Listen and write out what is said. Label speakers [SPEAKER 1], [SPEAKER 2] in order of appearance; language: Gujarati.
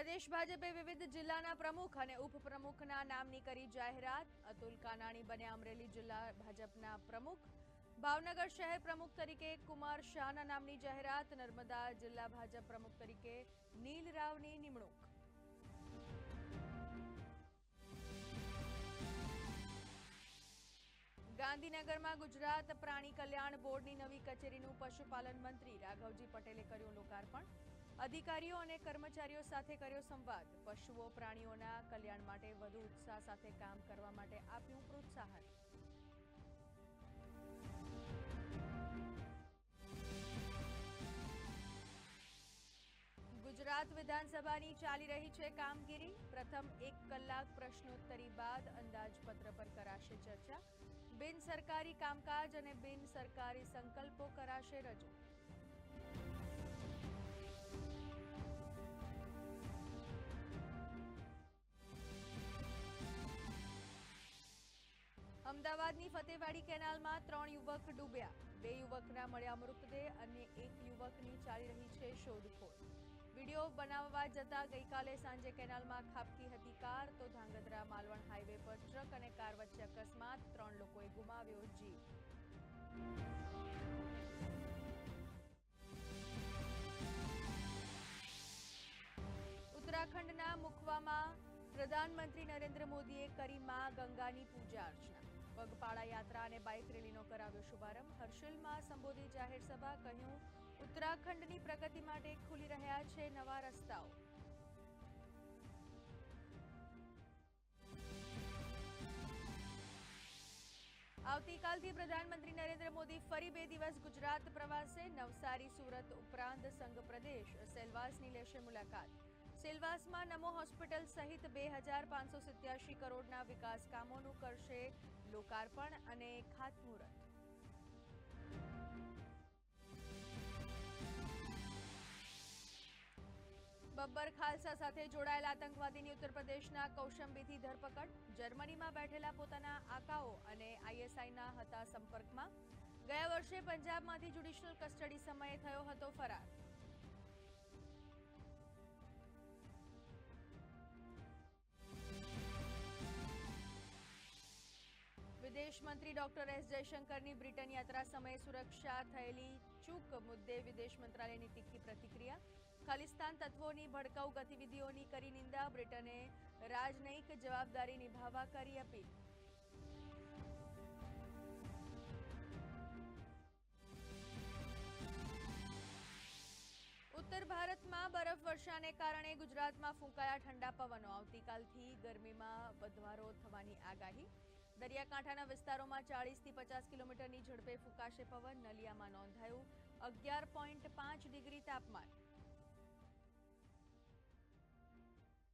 [SPEAKER 1] પ્રદેશ ભાજપે વિવિધ જિલ્લાના પ્રમુખ અને ઉપપ્રમુખના નામની કરી જાહેરાત. અતુલ કાનાણી બન્યા અમરેલી જિલ્લા ભાજપના પ્રમુખ. ભાવનગર શહેર પ્રમુખ તરીકે કુમાર શાહના નામની જાહેરાત. નર્મદા જિલ્લા ભાજપ પ્રમુખ તરીકે નીલ રાવની નિમણૂક. ગાંધીનગરમાં ગુજરાત પ્રાણી કલ્યાણ બોર્ડની નવી કચેરીનું પશુપાલન મંત્રી રાઘવજી પટેલે કર્યું લોકાર્પણ. અધિકારીઓ અને કર્મચારીઓ સાથે કર્યો સંવાદ. પશુઓ, પ્રાણીઓના કલ્યાણ માટે વધુ ઉત્સાહ સાથે કામ કરવા માટે આપ્યું પ્રોત્સાહન. ગુજરાત વિધાનસભાની ચાલી રહી છે કામગીરી. પ્રથમ એક કલાક પ્રશ્નોત્તરી બાદ અંદાજપત્ર પર કરાશે ચર્ચા. બિન સરકારી કામકાજ અને બિન સરકારી સંકલ્પો કરાશે રજૂ. અમદાવાદની ફતેવાડી કેનાલમાં ત્રણ યુવક ડૂબ્યા. બે યુવકના મળ્યા મૃતદેહ અને એક યુવકની ચાલી રહી છે શોધખોળ. વીડિયો બનાવવા જતા ગઈકાલે સાંજે કેનાલમાં ખાબકી હતી કાર, તો ધાંગધ્રા માલવણ હાઈવે પર ટ્રક અને કાર વચ્ચે અકસ્માત, ત્રણ લોકોએ ગુમાવ્યો જીવ. ઉત્તરાખંડના મુખવામાં પ્રધાનમંત્રી નરેન્દ્ર મોદીએ કરી મા ગંગાની પૂજા અર્ચના. પગપાળા યાત્રા અને બાઇક રેલીનો કરાવ્યો શુભારંભ. હર્ષિલમાં સંબોધી જાહેર સભા કહ્યું, ઉત્તરાખંડની પ્રગતિ માટે ખુલી રહ્યા છે નવા રસ્તાઓ. આવતીકાલથી પ્રધાનમંત્રી નરેન્દ્ર મોદી ફરી બે દિવસ ગુજરાત પ્રવાસે. નવસારી, સુરત ઉપરાંત સંઘ પ્રદેશ સેલવાસની લેશે મુલાકાત. સેલવાસમાં નમો હોસ્પિટલ સહિત બે હજાર પાંચસો સિત્યાસી કરોડના વિકાસ કામોનું કરશે લોકાર્પણ અને ખાતમુહૂર્ત. બબ્બર ખાલસા સાથે જોડાયેલા આતંકવાદીની ઉત્તર પ્રદેશના કૌશંબીથી ધરપકડ. જર્મનીમાં બેઠેલા પોતાના આકાઓ અને આઈએસઆઈના હતા સંપર્કમાં. ગયા વર્ષે પંજાબમાંથી જ્યુડિશિયલ કસ્ટડી સમયે થયો હતો. વિદેશ ડોક્ટર એસ જયશંકરની બ્રિટન યાત્રા સમયે સુરક્ષા થયેલી ચૂક મુદ્દે વિદેશ મંત્રાલયની તીખી પ્રતિક્રિયા. ખાલિસ્તાન તત્વોની ભડકાઉ ગતિવિધિઓની કરી નિંદા, બ્રિટને રાજનયિક જવાબદારી નિભાવવા કરી અપીલ. ઉત્તર ભારતમાં બરફવર્ષાને કારણે ગુજરાતમાં ફૂંકાયા ઠંડા પવનો. આવતીકાલથી ગરમીમાં વધારો થવાની આગાહી. દરિયાકાંઠાના વિસ્તારોમાં ચાળીસથી પચાસ કિલોમીટરની ઝડપે ફૂંકાશે પવન. નલિયામાં નોંધાયું અગિયાર પોઈન્ટ પાંચ ડિગ્રી તાપમાન.